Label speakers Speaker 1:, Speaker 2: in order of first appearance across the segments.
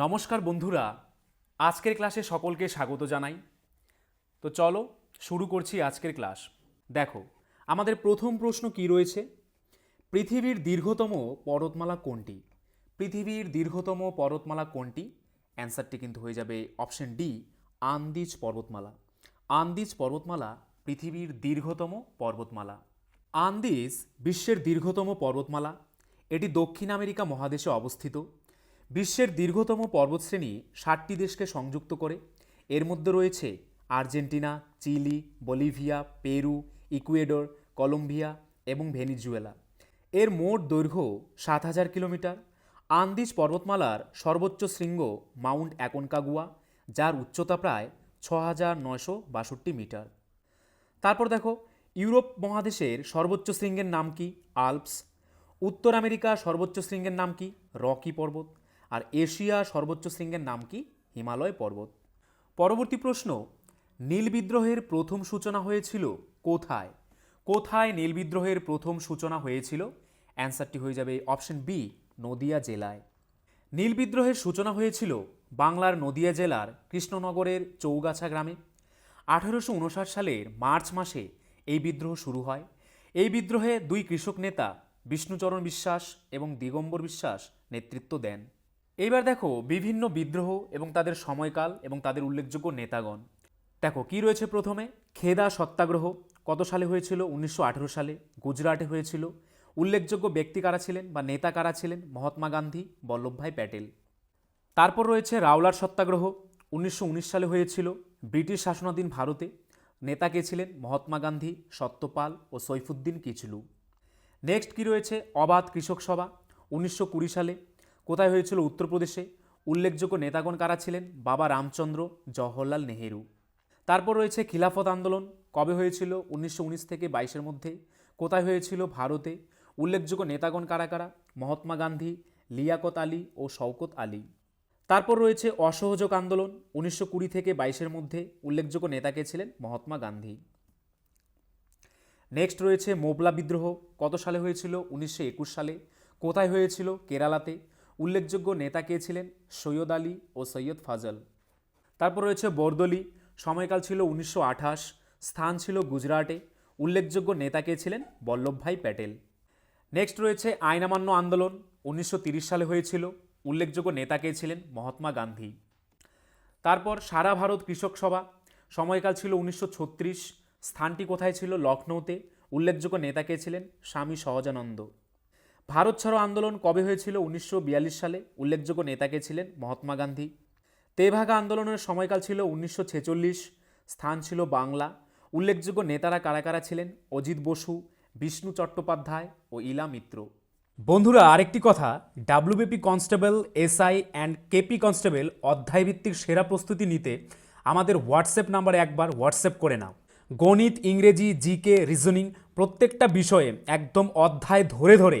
Speaker 1: নমস্কার বন্ধুরা, আজকের ক্লাসে সকলকে স্বাগত জানাই। তো চলো শুরু করছি আজকের ক্লাস। দেখো, আমাদের প্রথম প্রশ্ন কি রয়েছে? পৃথিবীর দীর্ঘতম পর্বতমালা কোনটি? পৃথিবীর দীর্ঘতম পর্বতমালা কোনটি? অ্যান্সারটি কিন্তু হয়ে যাবে অপশন ডি, আন্দিজ পর্বতমালা। আন্দিজ পর্বতমালা পৃথিবীর দীর্ঘতম পর্বতমালা। আন্দিজ বিশ্বের দীর্ঘতম পর্বতমালা। এটি দক্ষিণ আমেরিকা মহাদেশে অবস্থিত। বিশ্বের দীর্ঘতম পর্বতশ্রেণী ষাটটি দেশকে সংযুক্ত করে। এর মধ্যে রয়েছে Argentina, Chile, Bolivia, Peru, Ecuador, Colombia এবং ভেনিজুয়েলা। এর মোট দৈর্ঘ্য সাত হাজার কিলোমিটার। আন্দিজ পর্বতমালার সর্বোচ্চ শৃঙ্গ মাউন্ট অ্যাকনকাগুয়া, যার উচ্চতা প্রায় ছ হাজার নয়শো বাষট্টি মিটার। তারপর দেখো, ইউরোপ মহাদেশের সর্বোচ্চ শৃঙ্গের নাম কি? আল্পস। উত্তর আমেরিকা সর্বোচ্চ শৃঙ্গের নাম কি? রকি পর্বত। আর এশিয়া সর্বোচ্চ শৃঙ্গের নাম কি? হিমালয় পর্বত। পরবর্তী প্রশ্ন, নীল বিদ্রোহের প্রথম সূচনা হয়েছিল কোথায়? কোথায় নীল বিদ্রোহের প্রথম সূচনা হয়েছিল? অ্যান্সারটি হয়ে যাবে অপশন বি, নদিয়া জেলায়। নীল বিদ্রোহের সূচনা হয়েছিল বাংলার নদিয়া জেলার কৃষ্ণনগরের চৌগাছা গ্রামে। আঠারোশো উনষাট সালের মার্চ মাসে এই বিদ্রোহ শুরু হয়। এই বিদ্রোহে দুই কৃষক নেতা, বিষ্ণুচরণ বিশ্বাস এবং দিগম্বর বিশ্বাস নেতৃত্ব দেন। এইবার দেখো বিভিন্ন বিদ্রোহ এবং তাদের সময়কাল এবং তাদের উল্লেখযোগ্য নেতাগণ। দেখো, কি রয়েছে প্রথমে? খেদা সত্যাগ্রহ, কত সালে হয়েছিল? উনিশশো আঠেরো সালে। গুজরাটে হয়েছিল। উল্লেখযোগ্য ব্যক্তি কারা ছিলেন বা নেতা কারা ছিলেন? মহাত্মা গান্ধী বল্লভভাই প্যাটেল। তারপর রয়েছে রাওলার সত্যাগ্রহ। উনিশশো উনিশ সালে হয়েছিল ব্রিটিশ শাসনাধীন ভারতে। নেতা কে ছিলেন? মহাত্মা গান্ধী, সত্যপাল ও সৈফুদ্দিন কিচলু। নেক্সট কি রয়েছে? অবাধ কৃষক সভা। উনিশশো কুড়ি সালে কোথায় হয়েছিল উত্তরপ্রদেশে? উল্লেখযোগ্য নেতাগণ কারা ছিলেন? বাবা রামচন্দ্র, জওহরলাল নেহেরু। তারপর রয়েছে খিলাফত আন্দোলন। কবে হয়েছিল? উনিশশো উনিশ থেকে বাইশের মধ্যে। কোথায় হয়েছিল? ভারতে। উল্লেখযোগ্য নেতাগণ কারা কারা? মহাত্মা গান্ধী, লিয়াকত আলী ও শওকত আলী। তারপর রয়েছে অসহযোগ আন্দোলন। উনিশশো কুড়ি থেকে বাইশের মধ্যে। উল্লেখযোগ্য নেতাকে ছিলেন? মহাত্মা গান্ধী। নেক্সট রয়েছে মোবলা বিদ্রোহ। কত সালে হয়েছিল? উনিশশো একুশ সালে। কোথায় হয়েছিল? কেরালাতে। উল্লেখযোগ্য নেতা কে ছিলেন? সৈয়দ আলী ও সৈয়দ ফাজল। তারপর রয়েছে বরদলি। সময়কাল ছিল উনিশশো আঠাশ। স্থান ছিল গুজরাটে। উল্লেখযোগ্য নেতা কে ছিলেন? বল্লভভাই প্যাটেল। নেক্সট রয়েছে আইনামান্য আন্দোলন। উনিশশো সালে হয়েছিল। উল্লেখযোগ্য নেতা কে ছিলেন? মহাত্মা গান্ধী। তারপর সারা ভারত কৃষক সভা। সময়কাল ছিল উনিশশো ছত্রিশ। স্থানটি কোথায় ছিল? লখনৌতে। উল্লেখযোগ্য নেতা কে ছিলেন? স্বামী সহজানন্দ। ভারত ছাড়ো আন্দোলন কবে হয়েছিল? উনিশশো বিয়াল্লিশ সালে। উল্লেখযোগ্য নেতাকে ছিলেন? মহাত্মা গান্ধী। তেভাগা আন্দোলনের সময়কাল ছিল উনিশশো ছেচল্লিশ। স্থান ছিল বাংলা। উল্লেখযোগ্য নেতারা কারা কারা ছিলেন? অজিত বসু, বিষ্ণু চট্টোপাধ্যায় ও ইলা মিত্র। বন্ধুরা, আরেকটি কথা। WBP constable SI and KP constable অধ্যায়ভিত্তিক সেরা প্রস্তুতি নিতে আমাদের হোয়াটসঅ্যাপ নাম্বারে একবার হোয়াটসঅ্যাপ করে নাও। গণিত, ইংরেজি জিকে রিজনিং প্রত্যেকটা বিষয়ে একদম অধ্যায় ধরে ধরে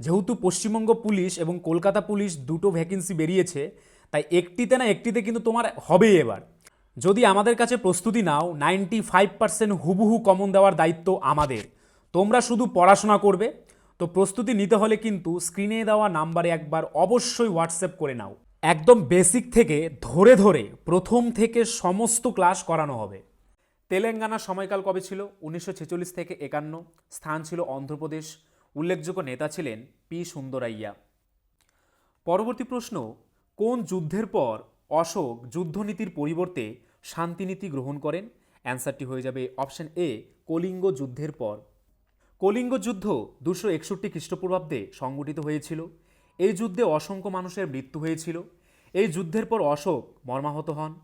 Speaker 1: যেহেতু পশ্চিমবঙ্গ পুলিশ এবং কলকাতা পুলিশ দুটো ভ্যাকেন্সি বেরিয়েছে, তাই একটিতে না একটিতে কিন্তু তোমার হবেই এবার। যদি আমাদের কাছে প্রস্তুতি নাও নাইনটি ফাইভ পার্সেন্ট হুবহু কমন দেওয়ার দায়িত্ব আমাদের। তোমরা শুধু পড়াশোনা করবে। তো প্রস্তুতি নিতে হলে কিন্তু স্ক্রিনে দেওয়া নাম্বারে একবার অবশ্যই হোয়াটসঅ্যাপ করে নাও। একদম বেসিক থেকে ধরে ধরে প্রথম থেকে সমস্ত ক্লাস করানো হবে। তেলেঙ্গানার সময়কাল কবে ছিল? উনিশশো ছেচল্লিশ থেকে একান্ন। স্থান ছিল অন্ধ্রপ্রদেশ। উল্লেখযোগ্য নেতা ছিলেন পি সুন্দরাইয়া। পরবর্তী প্রশ্ন, কোন যুদ্ধের পর অশোক যুদ্ধনীতির পরিবর্তে শান্তিনীতি গ্রহণ করেন? অ্যান্সারটি হয়ে যাবে অপশন এ, কলিঙ্গ যুদ্ধের পর। কলিঙ্গ যুদ্ধ দুশো একষট্টি খ্রিস্টপূর্বাব্দে সংগঠিত হয়েছিল। এই যুদ্ধে অসংখ্য মানুষের মৃত্যু হয়েছিল। এই যুদ্ধের পর অশোক মর্মাহত হন।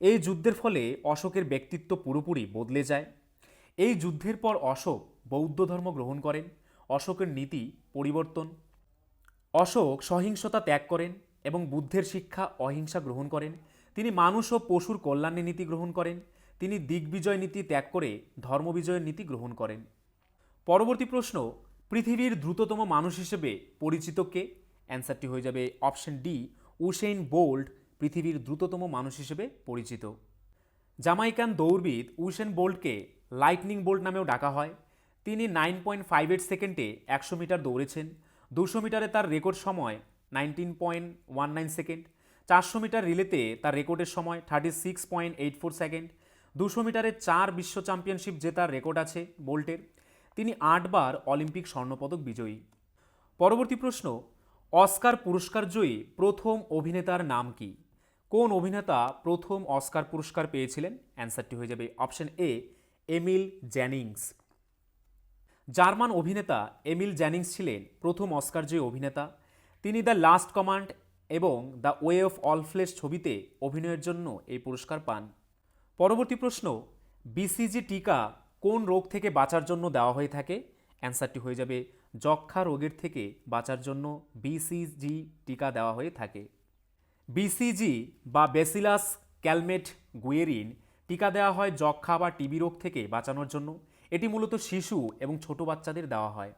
Speaker 1: এই যুদ্ধের ফলে অশোকের ব্যক্তিত্ব পুরোপুরি বদলে যায়। এই যুদ্ধের পর অশোক বৌদ্ধ ধর্ম গ্রহণ করেন। অশোকের নীতি, পরিবর্তন। অশোক সহিংসতা ত্যাগ করেন এবং বুদ্ধের শিক্ষা অহিংসা গ্রহণ করেন। তিনি মানুষ ও পশুর কল্যাণের নীতি গ্রহণ করেন। তিনি দিগ্বিজয় নীতি ত্যাগ করে ধর্মবিজয়ের নীতি গ্রহণ করেন। পরবর্তী প্রশ্ন, পৃথিবীর দ্রুততম মানুষ হিসেবে পরিচিত কে? অ্যান্সারটি হয়ে যাবে অপশন ডি, উসেইন বোল্ট, পৃথিবীর দ্রুততম মানুষ হিসেবে পরিচিত। জামাইকান দৌড়বিদ উসেন বোল্টকে লাইটনিং বোল্ট নামেও ডাকা হয়। তিনি নাইন পয়েন্ট ফাইভ এইট সেকেন্ডে একশো মিটার দৌড়েছেন। দুশো মিটারে তার রেকর্ড সময় nineteen point one nine second চারশো মিটার রিলেতে তার রেকর্ডের সময় thirty six point eight four second দুশো মিটারে চার বিশ্ব চ্যাম্পিয়নশিপ জেতার রেকর্ড আছে বোল্টের। তিনি আটবার অলিম্পিক স্বর্ণপদক বিজয়ী। পরবর্তী প্রশ্ন, অস্কার পুরস্কার জয়ী প্রথম অভিনেতার নাম কি? কোন অভিনেতা প্রথম অস্কার পুরস্কার পেয়েছিলেন? অ্যান্সারটি হয়ে যাবে option A, Emil Jannings. German অভিনেতা এমিল জ্যানিংস ছিলেন প্রথম অস্কারজয়ী অভিনেতা। তিনি দ্য লাস্ট কমান্ড এবং the way of all flesh ছবিতে অভিনয়ের জন্য এই পুরস্কার পান। পরবর্তী প্রশ্ন বিসিজি টিকা কোন রোগ থেকে বাঁচার জন্য দেওয়া হয়ে থাকে? অ্যান্সারটি হয়ে যাবে যক্ষা রোগের থেকে বাঁচার জন্য বিসিজি টিকা দেওয়া হয়ে থাকে। বিসিজি বা বেসিলাস ক্যালমেট গুয়েরিন টিকা দেওয়া হয় যক্ষা বা টিবি রোগ থেকে বাঁচানোর জন্য। এটি মূলত শিশু এবং ছোট বাচ্চাদের দেওয়া হয়।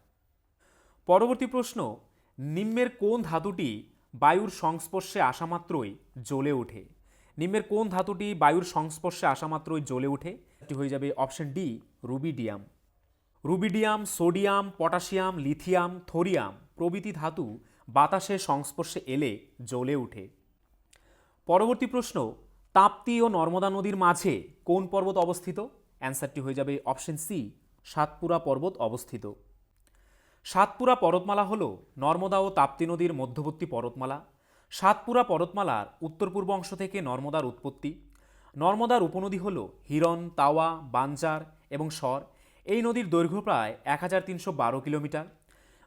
Speaker 1: পরবর্তী প্রশ্ন, নিম্নের কোন ধাতুটি বায়ুর সংস্পর্শে আসা মাত্রই জ্বলে ওঠে? নিম্নের কোন ধাতুটি বায়ুর সংস্পর্শে আসা মাত্রই জ্বলে ওঠে? এটি হয়ে যাবে option D, rubidium. Rubidium, sodium, potassium, lithium, thorium প্রভৃতি ধাতু বাতাসের সংস্পর্শে এলে জ্বলে ওঠে। পরবর্তী প্রশ্ন, তাপ্তি ও নর্মদা নদীর মাঝে কোন পর্বত অবস্থিত? অ্যান্সারটি হয়ে যাবে অপশন সি সাতপুরা পর্বত অবস্থিত। সাতপুরা পর্বতমালা হল নর্মদা ও তাপ্তি নদীর মধ্যবর্তী পর্বতমালা। সাতপুরা পর্বতমালার উত্তর পূর্ব অংশ থেকে নর্মদার উৎপত্তি। নর্মদার উপনদী হল হিরণ, তাওয়া, বাঞ্জার এবং স্বর এই নদীর দৈর্ঘ্য প্রায় এক হাজার তিনশো বারো কিলোমিটার।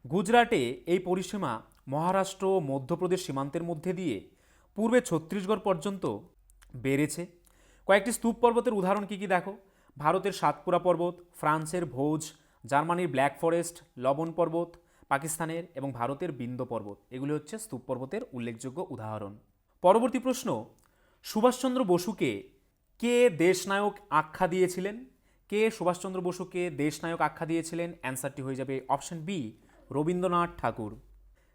Speaker 1: গুজরাটে এই পরিসীমা মহারাষ্ট্র ও মধ্যপ্রদেশ সীমান্তের মধ্যে দিয়ে পূর্বে ছত্তিশগড় পর্যন্ত বেড়েছে। কয়েকটি স্তূপ পর্বতের উদাহরণ কী কী দেখো? ভারতের সাতপুরা পর্বত, ফ্রান্সের ভোজ, জার্মানির ব্ল্যাক ফরেস্ট, লবণ পর্বত, পাকিস্তানের এবং ভারতের বিন্দ পর্বত। এগুলি হচ্ছে স্তূপ পর্বতের উল্লেখযোগ্য উদাহরণ। পরবর্তী প্রশ্ন, সুভাষচন্দ্র বসুকে কে দেশনায়ক আখ্যা দিয়েছিলেন? কে সুভাষচন্দ্র বসুকে দেশনায়ক আখ্যা দিয়েছিলেন? অ্যান্সারটি হয়ে যাবে অপশন বি, রবীন্দ্রনাথ ঠাকুর।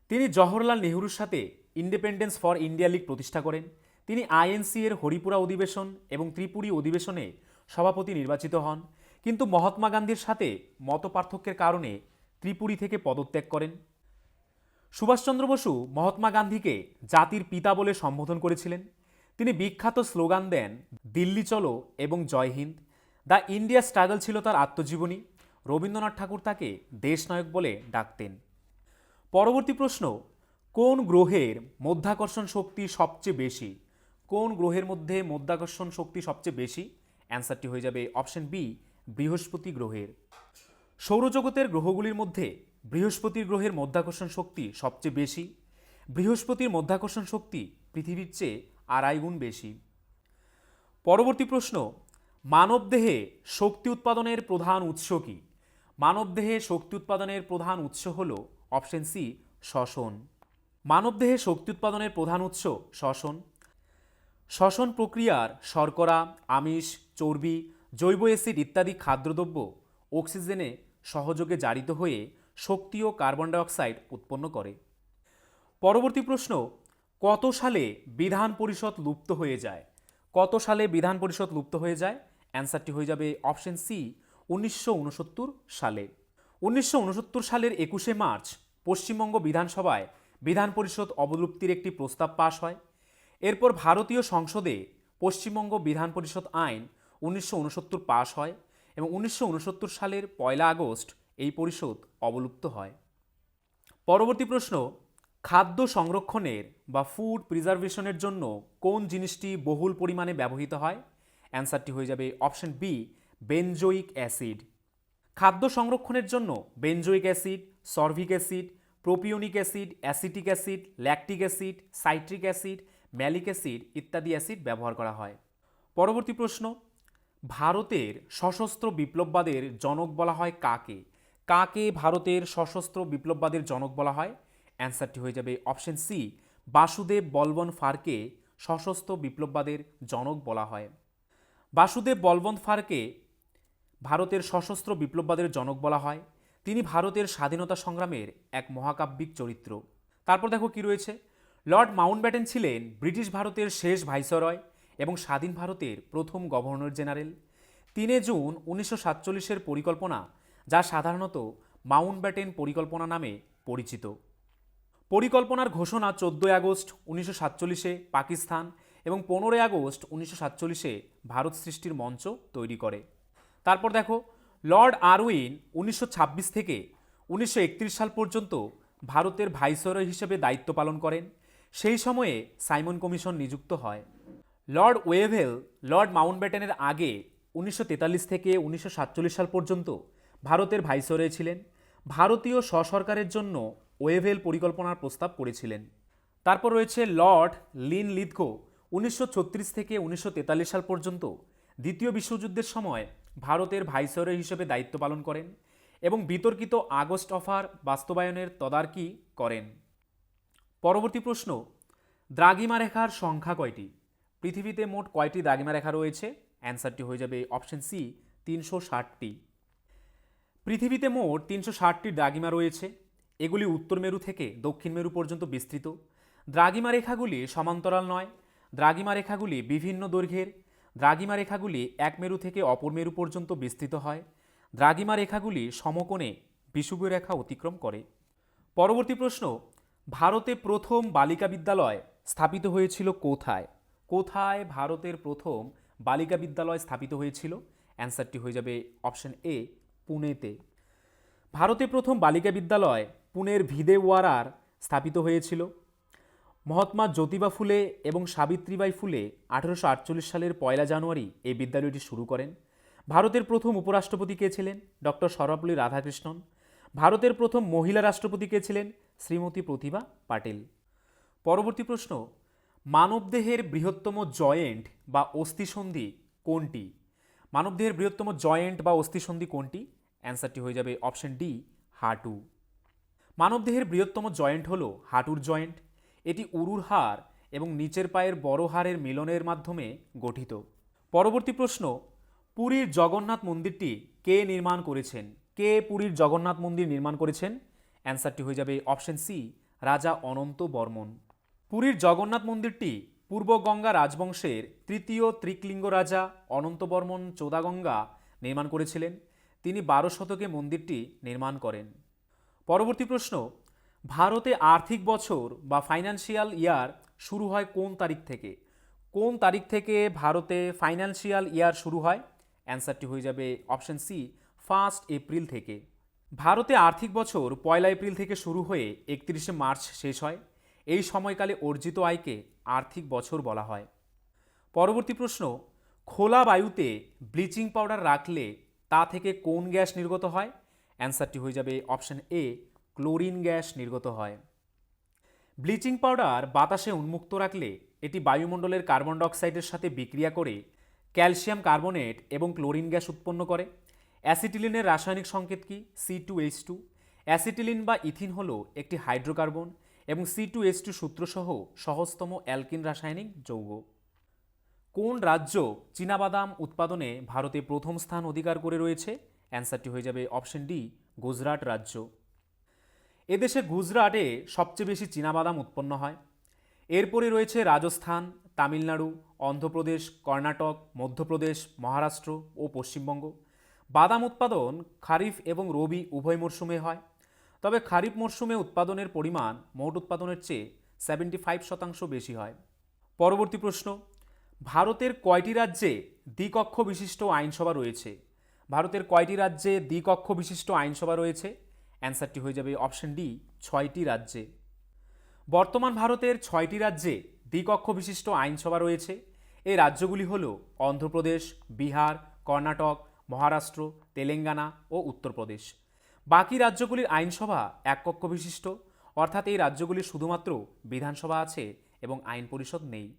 Speaker 1: তিনি জওহরলাল নেহরুর সাথে ইন্ডিপেন্ডেন্স ফর ইন্ডিয়া লীগ প্রতিষ্ঠা করেন। তিনি আইএনসি এর হরিপুরা অধিবেশন এবং ত্রিপুরী অধিবেশনে সভাপতি নির্বাচিত হন। কিন্তু মহাত্মা গান্ধীর সাথে মতপার্থক্যের কারণে ত্রিপুরী থেকে পদত্যাগ করেন। সুভাষচন্দ্র বসু মহাত্মা গান্ধীকে জাতির পিতা বলে সম্বোধন করেছিলেন। তিনি বিখ্যাত স্লোগান দেন, দিল্লি চলো এবং জয় হিন্দ। দ্য ইন্ডিয়া স্ট্রাগল ছিল তার আত্মজীবনী। রবীন্দ্রনাথ ঠাকুর তাকে দেশনায়ক বলে ডাকতেন। পরবর্তী প্রশ্ন, কোন গ্রহের মধ্যাকর্ষণ শক্তি সবচেয়ে বেশি? কোন গ্রহের মধ্যে মধ্যাকর্ষণ শক্তি সবচেয়ে বেশি? অ্যান্সারটি হয়ে যাবে অপশন বি, বৃহস্পতি গ্রহের। সৌরজগতের গ্রহগুলির মধ্যে বৃহস্পতির গ্রহের মধ্যাকর্ষণ শক্তি সবচেয়ে বেশি। বৃহস্পতির মধ্যাকর্ষণ শক্তি পৃথিবীর চেয়ে আড়াই গুণ বেশি। পরবর্তী প্রশ্ন, মানবদেহে শক্তি উৎপাদনের প্রধান উৎস কি? মানবদেহে শক্তি উৎপাদনের প্রধান উৎস হল অপশন সি, শ্বসন। মানবদেহে শক্তি উৎপাদনের প্রধান উৎস শ্বসন। শ্বসন প্রক্রিয়ার শর্করা, আমিষ চর্বি, জৈব অ্যাসিড ইত্যাদি খাদ্যদ্রব্য অক্সিজেনে সহযোগে জারিত হয়ে শক্তি ও কার্বন ডাইঅক্সাইড উৎপন্ন করে। পরবর্তী প্রশ্ন, কত সালে বিধান পরিষদ লুপ্ত হয়ে যায়? কত সালে বিধান পরিষদ লুপ্ত হয়ে যায়? অ্যান্সারটি হয়ে যাবে অপশন সি, উনিশশো উনসত্তর সালে। উনিশশো উনসত্তর সালের একুশে মার্চ পশ্চিমবঙ্গ বিধানসভায় বিধান পরিষদ অবলুপ্তির একটি প্রস্তাব পাশ হয়। এরপর ভারতীয় সংসদে পশ্চিমবঙ্গ বিধান পরিষদ আইন উনিশশো উনসত্তর পাশ হয় এবং উনিশশো উনসত্তর সালের পয়লা আগস্ট এই পরিষদ অবলুপ্ত হয়। পরবর্তী প্রশ্ন, খাদ্য সংরক্ষণের বা ফুড প্রিজার্ভেশনের জন্য কোন জিনিসটি বহুল পরিমাণে ব্যবহৃত হয়? অ্যান্সারটি হয়ে যাবে অপশন বি, বেনজোইক অ্যাসিড। খাদ্য সংরক্ষণের জন্য benzoic acid, sorbic acid, propionic acid, acetic acid, lactic acid, citric acid, malic acid ইত্যাদি অ্যাসিড ব্যবহার করা হয়। পরবর্তী প্রশ্ন ভারতের সশস্ত্র বিপ্লববাদের জনক বলা হয় কাকে? কাকে ভারতের সশস্ত্র বিপ্লববাদের জনক বলা হয়? অ্যান্সারটি হয়ে যাবে অপশন সি, বাসুদেব বলবন ফারকে সশস্ত্র বিপ্লববাদের জনক বলা হয়। বাসুদেব বলবন্ত ফারকে ভারতের সশস্ত্র বিপ্লববাদের জনক বলা হয়। তিনি ভারতের স্বাধীনতা সংগ্রামের এক মহাকাব্যিক চরিত্র। তারপর দেখো কি রয়েছে। লর্ড মাউন্টব্যাটেন ছিলেন ব্রিটিশ ভারতের শেষ ভাইসরয়। এবং স্বাধীন ভারতের প্রথম গভর্নর জেনারেল। তিনে জুন উনিশশো সাতচল্লিশের পরিকল্পনা, যা সাধারণত মাউন্টব্যাটেন পরিকল্পনা নামে পরিচিত। পরিকল্পনার ঘোষণা চোদ্দোই আগস্ট উনিশশো সাতচল্লিশে পাকিস্তান এবং পনেরোই আগস্ট উনিশশো সাতচল্লিশে ভারত সৃষ্টির মঞ্চ তৈরি করে। তারপর দেখো, লর্ড আরউইন উনিশশো ছাব্বিশ থেকে উনিশশো একত্রিশ সাল পর্যন্ত ভারতের ভাইসরয় হিসেবে দায়িত্ব পালন করেন। সেই সময়ে সাইমন কমিশন নিযুক্ত হয়। লর্ড ওয়েভেল, লর্ড মাউন্টব্যাটেনের আগে উনিশশো তেতাল্লিশ থেকে উনিশশো সাতচল্লিশ সাল পর্যন্ত ভারতের ভাইসরয় ছিলেন। ভারতীয় স্বসরকারের জন্য ওয়েভেল পরিকল্পনার প্রস্তাব করেছিলেন। তারপর রয়েছে লর্ড লিন লিথগো উনিশশো থেকে উনিশশো তেতাল্লিশ সাল পর্যন্ত দ্বিতীয় বিশ্বযুদ্ধের সময় ভারতের ভাইসরয় হিসেবে দায়িত্ব পালন করেন এবং বিতর্কিত আগস্ট অফার বাস্তবায়নের তদারকি করেন। পরবর্তী প্রশ্ন দ্রাগিমা রেখার সংখ্যা কয়টি? পৃথিবীতে মোট কয়টি দ্রাগিমা রেখা রয়েছে? অ্যান্সারটি হয়ে যাবে অপশন সি, তিনশো ষাটটি। পৃথিবীতে মোট তিনশো ষাটটি দ্রাগিমা রয়েছে। এগুলি উত্তর মেরু থেকে দক্ষিণ মেরু পর্যন্ত বিস্তৃত। দ্রাগিমা রেখাগুলি সমান্তরাল নয়। দ্রাগিমা রেখাগুলি বিভিন্ন দৈর্ঘ্যের। দ্রাগিমা রেখাগুলি এক মেরু থেকে অপর মেরু পর্যন্ত বিস্তৃত হয়। দ্রাগিমা রেখাগুলি সমকোণে বিষুব রেখা অতিক্রম করে। পরবর্তী প্রশ্ন, ভারতে প্রথম বালিকা বিদ্যালয় স্থাপিত হয়েছিল কোথায়? কোথায় ভারতের প্রথম বালিকা বিদ্যালয় স্থাপিত হয়েছিল? অ্যান্সারটি হয়ে যাবে অপশন এ পুনেতে। ভারতে প্রথম বালিকা বিদ্যালয় পুনের ভিদেওয়ারার স্থাপিত হয়েছিল। মহাত্মা জ্যোতিবা ফুলে এবং সাবিত্রীবাই ফুলে আঠেরোশো আটচল্লিশ সালের পয়লা জানুয়ারি এই বিদ্যালয়টি শুরু করেন। ভারতের প্রথম উপরাষ্ট্রপতি কে ছিলেন? ডক্টর সর্বপল্লী রাধাকৃষ্ণন। ভারতের প্রথম মহিলা রাষ্ট্রপতি কে ছিলেন? শ্রীমতী প্রতিভা পাটিল। পরবর্তী প্রশ্ন মানবদেহের বৃহত্তম জয়েন্ট বা অস্থিসন্ধি কোনটি? মানবদেহের বৃহত্তম জয়েন্ট বা অস্থিসন্ধি কোনটি? অ্যান্সারটি হয়ে যাবে অপশন ডি, হাঁটু। মানবদেহের বৃহত্তম জয়েন্ট হল হাঁটুর জয়েন্ট। এটি উরুর হাড় এবং নিচের পায়ের বড় হাড়ের মিলনের মাধ্যমে গঠিত। পরবর্তী প্রশ্ন, পুরীর জগন্নাথ মন্দিরটি কে নির্মাণ করেছেন? কে পুরীর জগন্নাথ মন্দির নির্মাণ করেছেন? অ্যান্সারটি হয়ে যাবে অপশন সি, রাজা অনন্ত বর্মন। পুরীর জগন্নাথ মন্দিরটি পূর্ব গঙ্গা রাজবংশের তৃতীয় ত্রিকলিঙ্গ রাজা অনন্ত বর্মন চোদাগঙ্গা নির্মাণ করেছিলেন। তিনি বারো শতকে মন্দিরটি নির্মাণ করেন। পরবর্তী প্রশ্ন, ভারতে আর্থিক বছর বা ফাইন্যান্সিয়াল ইয়ার শুরু হয় কোন তারিখ থেকে? কোন তারিখ থেকে ভারতে ফাইন্যান্সিয়াল ইয়ার শুরু হয়? অ্যান্সারটি হয়ে যাবে অপশন সি ফার্স্ট এপ্রিল থেকে। ভারতে আর্থিক বছর পয়লা এপ্রিল থেকে শুরু হয়ে একত্রিশে মার্চ শেষ হয়। এই সময়কালে অর্জিত আয়কে আর্থিক বছর বলা হয়। পরবর্তী প্রশ্ন, খোলা বায়ুতে ব্লিচিং পাউডার রাখলে তা থেকে কোন গ্যাস নির্গত হয়? অ্যান্সারটি হয়ে যাবে অপশন এ, ক্লোরিন গ্যাস নির্গত হয়। ব্লিচিং পাউডার বাতাসে উন্মুক্ত রাখলে এটি বায়ুমণ্ডলের কার্বন ডাইঅক্সাইডের সাথে বিক্রিয়া করে ক্যালসিয়াম কার্বনেট এবং ক্লোরিন গ্যাস উৎপন্ন করে। অ্যাসিটিলিনের রাসায়নিক সংকেত কি? C two H two acetylene বা ইথিন হল একটি হাইড্রোকার্বন। এবং সি টু এইচ টু সূত্রসহ সহজতম অ্যালকিন রাসায়নিক যৌগ। কোন রাজ্য চীনাবাদাম উৎপাদনে ভারতে প্রথম স্থান অধিকার করে রয়েছে? অ্যান্সারটি হয়ে যাবে অপশন ডি গুজরাট রাজ্য। এদেশে গুজরাটে সবচেয়ে বেশি চীনাবাদাম উৎপন্ন হয়। এরপরে রয়েছে রাজস্থান, তামিলনাড়ু, অন্ধ্রপ্রদেশ, কর্ণাটক, মধ্যপ্রদেশ, মহারাষ্ট্র ও পশ্চিমবঙ্গ। বাদাম উৎপাদন, খারিফ এবং রবি উভয় মরশুমে হয়। তবে খারিফ মরশুমে উৎপাদনের পরিমাণ মোট উৎপাদনের চেয়ে সেভেন্টি ফাইভ শতাংশ বেশি হয়। পরবর্তী প্রশ্ন, ভারতের কয়টি রাজ্যে দ্বিকক্ষ বিশিষ্ট আইনসভা রয়েছে? ভারতের কয়টি রাজ্যে দ্বিকক্ষ বিশিষ্ট আইনসভা রয়েছে? অ্যান্সারটি হয়ে যাবে অপশন ডি, ছয়টি রাজ্যে। বর্তমান ভারতের ছয়টি রাজ্যে দ্বিকক্ষ বিশিষ্ট আইনসভা রয়েছে। এই রাজ্যগুলি হল অন্ধ্রপ্রদেশ, বিহার, কর্ণাটক, মহারাষ্ট্র, তেলেঙ্গানা ও উত্তরপ্রদেশ। বাকি রাজ্যগুলির আইনসভা এক কক্ষ বিশিষ্ট। অর্থাৎ এই রাজ্যগুলির শুধুমাত্র বিধানসভা আছে এবং আইন পরিষদ নেই।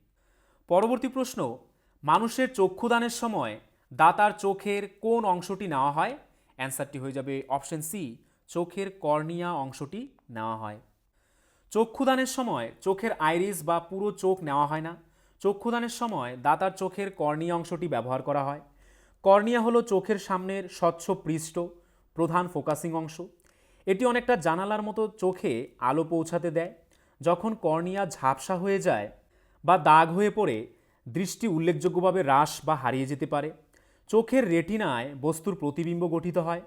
Speaker 1: পরবর্তী প্রশ্ন, মানুষের চক্ষুদানের সময় দাতার চোখের কোন অংশটি নেওয়া হয়? অ্যান্সারটি হয়ে যাবে অপশন সি, চোখের কর্নিয়া অংশটি নেওয়া হয়। চক্ষুদানের সময় চোখের আইরিস বা পুরো চোখ নেওয়া হয় না। চক্ষুদানের সময় দাতার চোখের কর্নিয়া অংশটি ব্যবহার করা হয়। কর্নিয়া হলো চোখের সামনের স্বচ্ছ পৃষ্ঠ। প্রধান ফোকাসিং অংশ। এটি অনেকটা জানালার মতো চোখে আলো পৌঁছাতে দেয়। যখন কর্নিয়া ঝাপসা হয়ে যায় বা দাগ হয়ে পড়ে, দৃষ্টি উল্লেখযোগ্যভাবে হ্রাস বা হারিয়ে যেতে পারে। চোখের রেটিনায় বস্তুর প্রতিবিম্ব গঠিত হয়।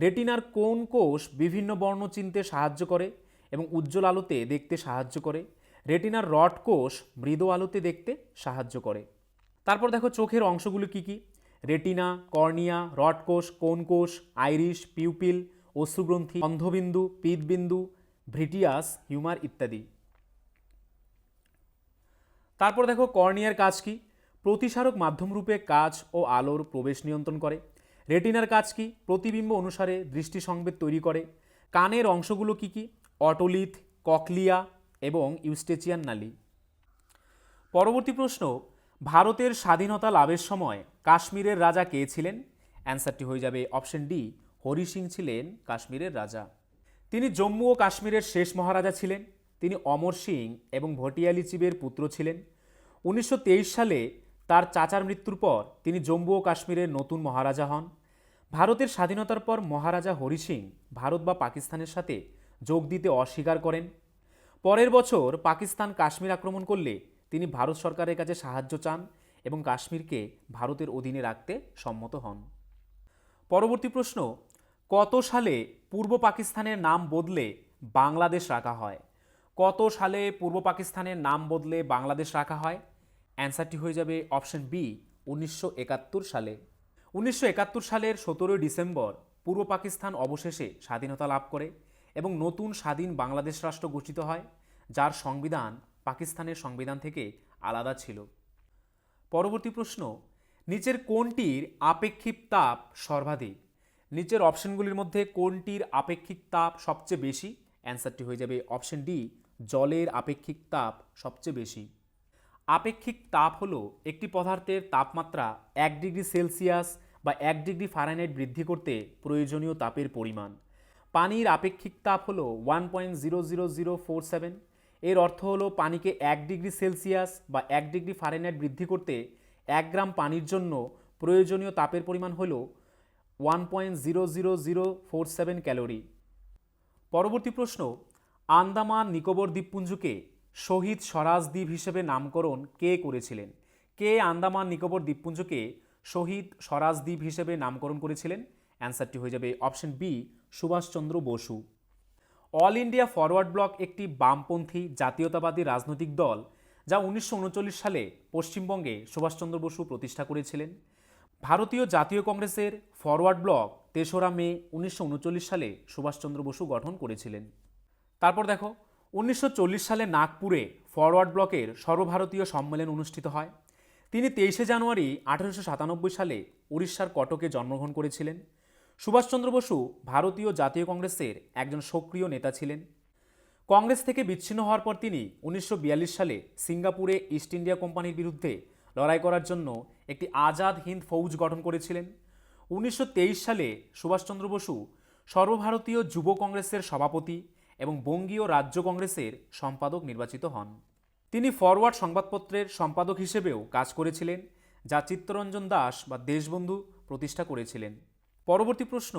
Speaker 1: রেটিনার কোন কোষ বিভিন্ন বর্ণ চিনতে সাহায্য করে এবং উজ্জ্বল আলোতে দেখতে সাহায্য করে? রেটিনার রড কোষ মৃদু আলোতে দেখতে সাহায্য করে। তারপর দেখো চোখের অংশগুলো কি কি? রেটিনা, কর্নিয়া রড কোষ কোন আইরিশ, পিউপিল, অশ্রুগ্রন্থি, অন্ধবিন্দু, পিতবিন্দু, ভ্রিটিয়াস, হিউমার ইত্যাদি। তারপর দেখো কর্নিয়ার কাজ কি? প্রতিসারক মাধ্যমরূপে কাজ ও আলোর প্রবেশ নিয়ন্ত্রণ করে। রেটিনার কাজ কি? প্রতিবিম্ব অনুসারে দৃষ্টি সংবেদ তৈরি করে। কানের অংশগুলো কি কি? অটোলিথ, ককলিয়া এবং ইউস্টেচিয়ান নালি। পরবর্তী প্রশ্ন, ভারতের স্বাধীনতা লাভের সময় কাশ্মীরের রাজা কে ছিলেন? অ্যান্সারটি হয়ে যাবে অপশন ডি হরি সিং ছিলেন কাশ্মীরের রাজা। তিনি জম্মু ও কাশ্মীরের শেষ মহারাজা ছিলেন। তিনি অমর সিং এবং ভটিয়ালি চিবের পুত্র ছিলেন। উনিশশো তেইশ সালে তার চাচার মৃত্যুর পর তিনি জম্মু ও কাশ্মীরের নতুন মহারাজা হন। ভারতের স্বাধীনতার পর মহারাজা হরি সিং ভারত বা পাকিস্তানের সাথে যোগ দিতে অস্বীকার করেন। পরের বছর পাকিস্তান কাশ্মীর আক্রমণ করলে তিনি ভারত সরকারের কাছে সাহায্য চান। এবং কাশ্মীরকে ভারতের অধীনে রাখতে সম্মত হন। পরবর্তী প্রশ্ন, কত সালে পূর্ব পাকিস্তানের নাম বদলে বাংলাদেশ রাখা হয়? কত সালে পূর্ব পাকিস্তানের নাম বদলে বাংলাদেশ রাখা হয়? অ্যান্সারটি হয়ে যাবে অপশন বি, উনিশশো একাত্তর সালে। উনিশশো একাত্তর সালের সতেরোই ডিসেম্বর পূর্ব পাকিস্তান অবশেষে স্বাধীনতা লাভ করে এবং নতুন স্বাধীন বাংলাদেশ রাষ্ট্র গঠিত হয়, যার সংবিধান পাকিস্তানের সংবিধান থেকে আলাদা ছিল। পরবর্তী প্রশ্ন, নিচের কোনটির আপেক্ষিক তাপ সর্বাধিক? নিচের অপশনগুলির মধ্যে কোনটির আপেক্ষিক তাপ সবচেয়ে বেশি? অ্যান্সারটি হয়ে যাবে অপশন ডি, জলের আপেক্ষিক তাপ সবচেয়ে বেশি। আপেক্ষিক তাপ হলো একটি পদার্থের তাপমাত্রা এক ডিগ্রি সেলসিয়াস বা এক ডিগ্রি ফারেনহাইট বৃদ্ধি করতে প্রয়োজনীয় তাপের পরিমাণ। পানির আপেক্ষিক তাপ হলো one point zero zero zero four seven. এর অর্থ হলো পানিকে এক ডিগ্রি সেলসিয়াস বা এক ডিগ্রি ফারেনহাইট বৃদ্ধি করতে এক গ্রাম পানির জন্য প্রয়োজনীয় তাপের পরিমাণ হল one point zero zero zero four seven calorie. পরবর্তী প্রশ্ন, আন্দামান নিকোবর দ্বীপপুঞ্জকে শহীদ স্বরাজ দ্বীপ হিসেবে নামকরণ কে করেছিলেন? কে আন্দামান নিকোবর দ্বীপপুঞ্জকে শহীদ স্বরাজ দ্বীপ হিসেবে নামকরণ করেছিলেন? অ্যান্সারটি হয়ে যাবে option B, Subhash Chandra Basu. All India forward bloc একটি বামপন্থী জাতীয়তাবাদী রাজনৈতিক দল যা উনিশশো উনচল্লিশ সালে পশ্চিমবঙ্গে সুভাষচন্দ্র বসু প্রতিষ্ঠা করেছিলেন। ভারতীয় জাতীয় কংগ্রেসের ফরওয়ার্ড ব্লক তেসরা মে উনিশশো উনচল্লিশ সালে সুভাষচন্দ্র বসু গঠন করেছিলেন। তারপর দেখো, উনিশশো চল্লিশ সালে নাগপুরে ফরওয়ার্ড ব্লকের সর্বভারতীয় সম্মেলন অনুষ্ঠিত হয়। তিনি তেইশে জানুয়ারি আঠেরোশো সালে উড়িষ্যার কটকে জন্মগ্রহণ করেছিলেন। সুভাষচন্দ্র বসু ভারতীয় জাতীয় কংগ্রেসের একজন সক্রিয় নেতা ছিলেন। কংগ্রেস থেকে বিচ্ছিন্ন হওয়ার পর তিনি উনিশশো বিয়াল্লিশ সালে সিঙ্গাপুরে ইস্ট ইন্ডিয়া কোম্পানির বিরুদ্ধে লড়াই করার জন্য একটি আজাদ হিন্দ ফৌজ গঠন করেছিলেন। উনিশশো তেইশ সালে সুভাষচন্দ্র বসু সর্বভারতীয় যুব কংগ্রেসের সভাপতি এবং বঙ্গীয় রাজ্য কংগ্রেসের সম্পাদক নির্বাচিত হন। তিনি ফরওয়ার্ড সংবাদপত্রের সম্পাদক হিসেবেও কাজ করেছিলেন, যা চিত্তরঞ্জন দাস বা দেশবন্ধু প্রতিষ্ঠা করেছিলেন। পরবর্তী প্রশ্ন,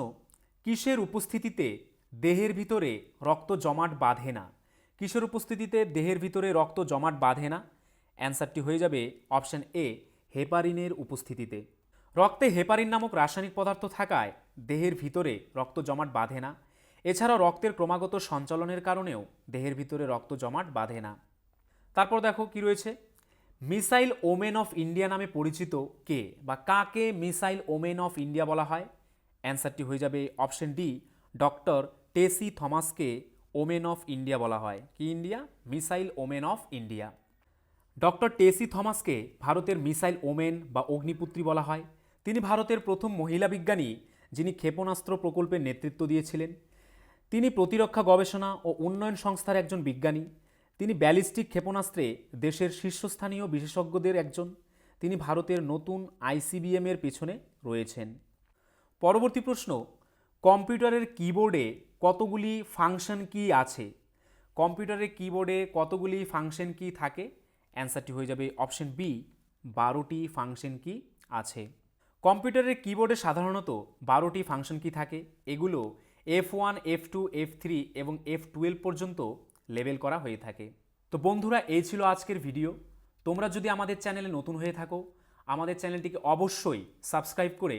Speaker 1: কিসের উপস্থিতিতে দেহের ভিতরে রক্ত জমাট বাঁধে না? কিসের উপস্থিতিতে দেহের ভিতরে রক্ত জমাট বাঁধে না? অ্যান্সারটি হয়ে যাবে অপশান এ, হেপারিনের উপস্থিতিতে। রক্তে হেপারিন নামক রাসায়নিক পদার্থ থাকায় দেহের ভিতরে রক্ত জমাট বাঁধে না। এছাড়া রক্তের ক্রমাগত সঞ্চালনের কারণেও দেহের ভিতরে রক্ত জমাট বাঁধে না। তারপর দেখো কি রয়েছে? মিসাইল ওমেন অফ ইন্ডিয়া নামে পরিচিত কে বা কাকে মিসাইল ওমেন অফ ইন্ডিয়া বলা হয়? অ্যান্সারটি হয়ে যাবে অপশন ডি, ডক্টর টেসি থমাসকে ওমেন অফ ইন্ডিয়া বলা হয়। কি India? Missile women of India. Doctor Tessy থমাসকে ভারতের মিসাইল ওমেন বা অগ্নিপুত্রী বলা হয়। তিনি ভারতের প্রথম মহিলা বিজ্ঞানী যিনি ক্ষেপণাস্ত্র প্রকল্পের নেতৃত্ব দিয়েছিলেন। তিনি প্রতিরক্ষা গবেষণা ও উন্নয়ন সংস্থার একজন বিজ্ঞানী। তিনি ব্যালিস্টিক ক্ষেপণাস্ত্রে দেশের শীর্ষস্থানীয় বিশেষজ্ঞদের একজন। তিনি ভারতের নতুন আইসিবিএমের পেছনে রয়েছেন। পরবর্তী প্রশ্ন, কম্পিউটারের কিবোর্ডে কতগুলি ফাংশন কি আছে? কম্পিউটারের কিবোর্ডে কতগুলি ফাংশন কি থাকে? অ্যান্সারটি হয়ে যাবে অপশন বি, বারোটি ফাংশন কি আছে? কম্পিউটারের কিবোর্ডে সাধারণত বারোটি ফাংশন কি থাকে? এগুলো F one, F two, F three এবং এফ টুয়েলভ পর্যন্ত লেবেল করা হয়ে থাকে। তো বন্ধুরা, এই ছিল আজকের ভিডিও। তোমরা যদি আমাদের চ্যানেলে নতুন হয়ে থাকো, আমাদের চ্যানেলটিকে অবশ্যই সাবস্ক্রাইব করে